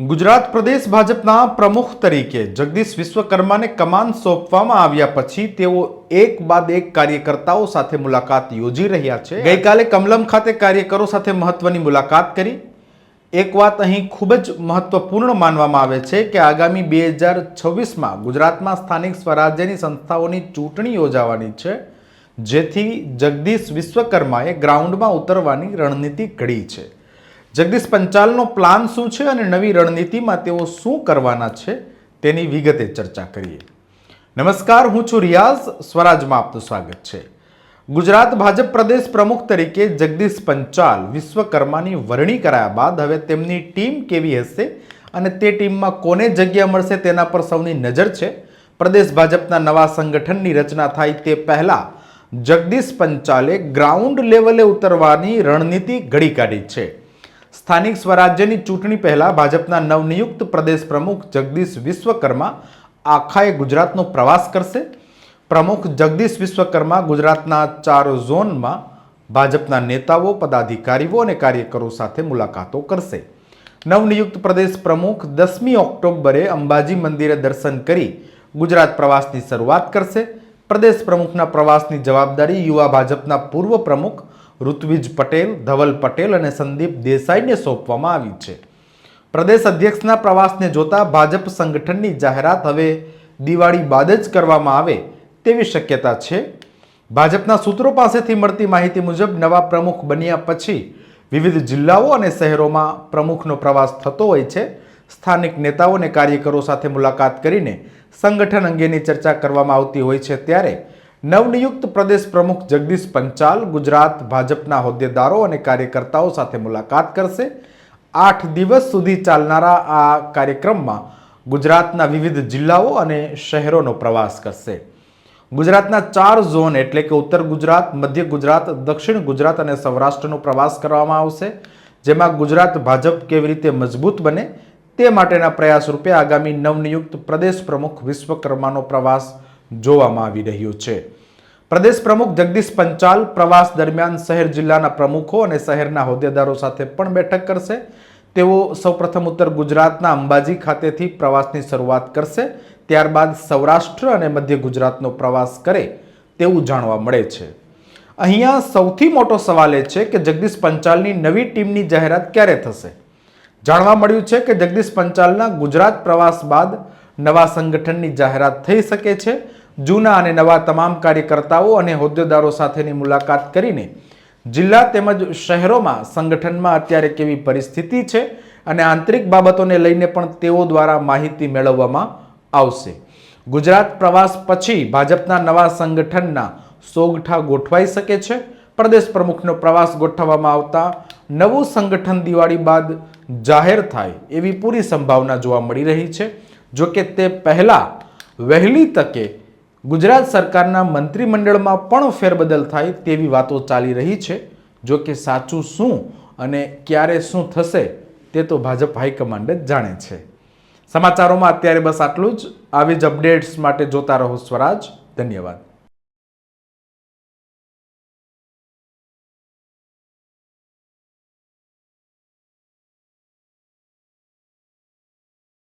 ગુજરાત પ્રદેશ ભાજપના પ્રમુખ તરીકે જગદીશ વિશ્વકર્માને કમાન સોંપવામાં આવ્યા પછી તેઓ એક બાદ એક કાર્યકર્તાઓ સાથે મુલાકાત યોજી રહ્યા છે. ગઈકાલે કમલમ ખાતે કાર્યકરો સાથે મહત્વની મુલાકાત કરી. એક વાત અહીં ખૂબ જ મહત્વપૂર્ણ માનવામાં આવે છે કે આગામી બે હજાર છવ્વીસમાં ગુજરાતમાં સ્થાનિક સ્વરાજ્યની સંસ્થાઓની ચૂંટણી યોજાવાની છે, જેથી જગદીશ વિશ્વકર્માએ ગ્રાઉન્ડમાં ઉતરવાની રણનીતિ ઘડી છે. જગદીશ પંચાલનો પ્લાન શું છે અને નવી રણનીતિમાં તેઓ શું કરવાના છે તેની વિગતે ચર્ચા કરીએ. નમસ્કાર, હું છું રિયાઝ. સ્વરાજમાં આપનું સ્વાગત છે. ગુજરાત ભાજપ પ્રદેશ પ્રમુખ તરીકે જગદીશ પંચાલ વિશ્વકર્માની વરણી કરાયા બાદ હવે તેમની ટીમ કેવી હશે અને તે ટીમમાં કોને જગ્યા મળશે તેના પર સૌની નજર છે. પ્રદેશ ભાજપના નવા સંગઠનની રચના થાય તે પહેલા જગદીશ પંચાલે ગ્રાઉન્ડ લેવલે ઉતરવાની રણનીતિ ઘડી કાઢી છે. સ્થાનિક સ્વરાજ્યની ચૂંટણી પહેલા ભાજપના નવનિયુક્ત પ્રદેશ પ્રમુખ જગદીશ વિશ્વકર્મા આખાએ ગુજરાતનો પ્રવાસ કરશે. પ્રમુખ જગદીશ વિશ્વકર્મા ગુજરાતના ચાર ઝોનમાં ભાજપના નેતાઓ, પદાધિકારીઓ અને કાર્યકરો સાથે મુલાકાતો કરશે. નવનિયુક્ત પ્રદેશ પ્રમુખ દસમી ઓક્ટોબરે અંબાજી મંદિરે દર્શન કરી ગુજરાત પ્રવાસની શરૂઆત કરશે. પ્રદેશ પ્રમુખના પ્રવાસની જવાબદારી યુવા ભાજપના પૂર્વ પ્રમુખ ઋત્વિજ પટેલ, ધવલ પટેલ અને સંદીપ દેસાઈને સોંપવામાં આવી છે. પ્રદેશ અધ્યક્ષના પ્રવાસને જોતા ભાજપ સંગઠનની જાહેરાત હવે દિવાળી બાદ જ કરવામાં આવે તેવી શક્યતા છે. ભાજપના સૂત્રો પાસેથી મળતી માહિતી મુજબ નવા પ્રમુખ બન્યા પછી વિવિધ જિલ્લાઓ અને શહેરોમાં પ્રમુખનો પ્રવાસ થતો હોય છે. સ્થાનિક નેતાઓ અને કાર્યકરો સાથે મુલાકાત કરીને સંગઠન અંગેની ચર્ચા કરવામાં આવતી હોય છે ત્યારે નવનિયુક્ત પ્રદેશ પ્રમુખ જગદીશ પંચાલ ગુજરાત ભાજપના હોદ્દેદારો અને કાર્યકર્તાઓ સાથે મુલાકાત કરશે. આઠ દિવસ સુધી ચાલનારા આ કાર્યક્રમમાં ગુજરાતના વિવિધ જિલ્લાઓ અને શહેરોનો પ્રવાસ કરશે. ગુજરાતના ચાર ઝોન એટલે કે ઉત્તર ગુજરાત, મધ્ય ગુજરાત, દક્ષિણ ગુજરાત અને સૌરાષ્ટ્રનો પ્રવાસ કરવામાં આવશે, જેમાં ગુજરાત ભાજપ કેવી રીતે મજબૂત બને તે માટેના પ્રયાસ રૂપે આગામી નવનિયુક્ત પ્રદેશ પ્રમુખ વિશ્વકર્માનો પ્રવાસ જોવામાં આવી રહ્યો છે. પ્રદેશ પ્રમુખ જગદીશ પંચાલ પ્રવાસ દરમિયાન શહેર જિલ્લાના પ્રમુખો અને શહેરના હોદ્દેદારો સાથે પણ બેઠક કરશે. તેઓ સૌપ્રથમ ઉત્તર ગુજરાતના અંબાજી ખાતેથી પ્રવાસની શરૂઆત કરશે. ત્યારબાદ સૌરાષ્ટ્ર અને મધ્ય ગુજરાતનો પ્રવાસ કરે તેવું જાણવા મળે છે. અહીંયા સૌથી મોટો સવાલ એ છે કે જગદીશ પંચાલની નવી ટીમની જાહેરાત ક્યારે થશે? જાણવા મળ્યું છે કે જગદીશ પંચાલના ગુજરાત પ્રવાસ બાદ નવા સંગઠનની જાહેરાત થઈ શકે છે. જૂના અને નવા તમામ કાર્યકર્તાઓ અને હોદ્દેદારો સાથેની મુલાકાત કરીને જિલ્લા તેમજ શહેરોમાં સંગઠનમાં અત્યારે કેવી પરિસ્થિતિ છે અને આંતરિક બાબતોને લઈને પણ તેઓ દ્વારા માહિતી મેળવવામાં આવશે. ગુજરાત પ્રવાસ પછી ભાજપના નવા સંગઠનના સોગઠા ગોઠવાઈ શકે છે. પ્રદેશ પ્રમુખનો પ્રવાસ ગોઠવવામાં આવતા નવું સંગઠન દિવાળી બાદ જાહેર થાય એવી પૂરી સંભાવના જોવા મળી રહી છે. જો કે તે પહેલાં વહેલી તકે ગુજરાત સરકારના મંત્રીમંડળમાં પણ ફેરબદલ થાય તેવી વાતો ચાલી રહી છે. જો કે સાચું શું અને ક્યારે શું થશે તે તો ભાજપ હાઈકમાન્ડ જ જાણે છે. સમાચારોમાં અત્યારે બસ આટલું જ. આવી જ અપડેટ્સ માટે જોતા રહો સ્વરાજ. ધન્યવાદ.